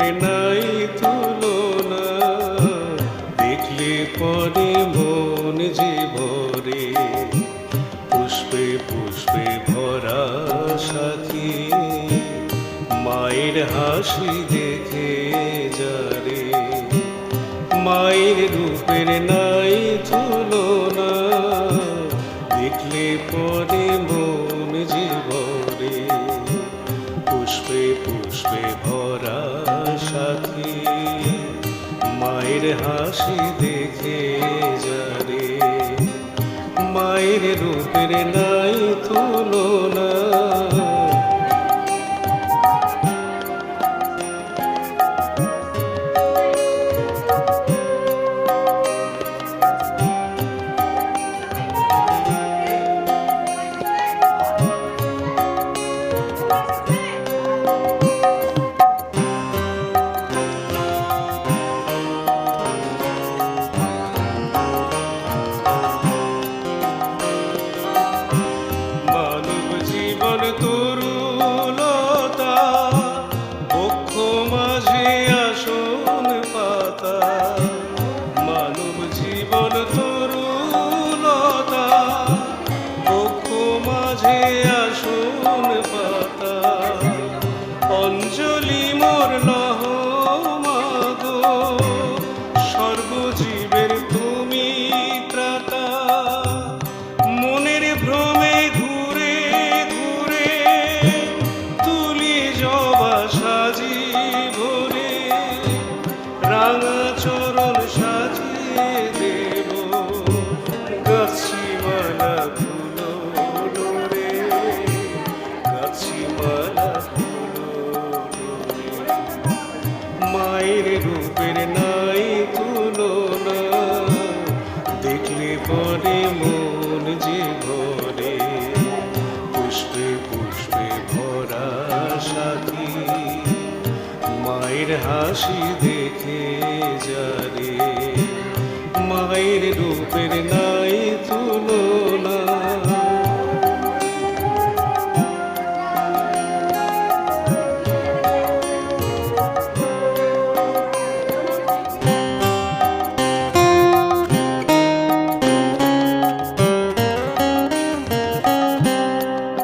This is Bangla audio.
নাই তুলনা দেখলে পরে মন যে ভরে। পুষ্পে পুষ্পে ভরা সাথী। মায়ের হাসি দেখে যারে। মায়ের রূপের নাই তুলনা দেখলে পরে মন সাথী মায়ের হাসি দেখে যারে মায়ের রূপের নাই তুলনা জীবন তরুলতা, বক্ষ মাঝে আসন পাতা। মানব জীবন তরুলতা, বক্ষ মাঝে আসন পাতা। অঞ্জলি মোর লহ সর্বজীবের তুমি ত্রাতা। মনের ভ্রমে মায়ের রূপের নাই তুলনা। দেখলে পরে মন যে ভরে, পুষ্পে পুষ্পে ভরা সাথী। মায়ের হাসি দেখে যারে মায়ের রূপের নাই তুলনা।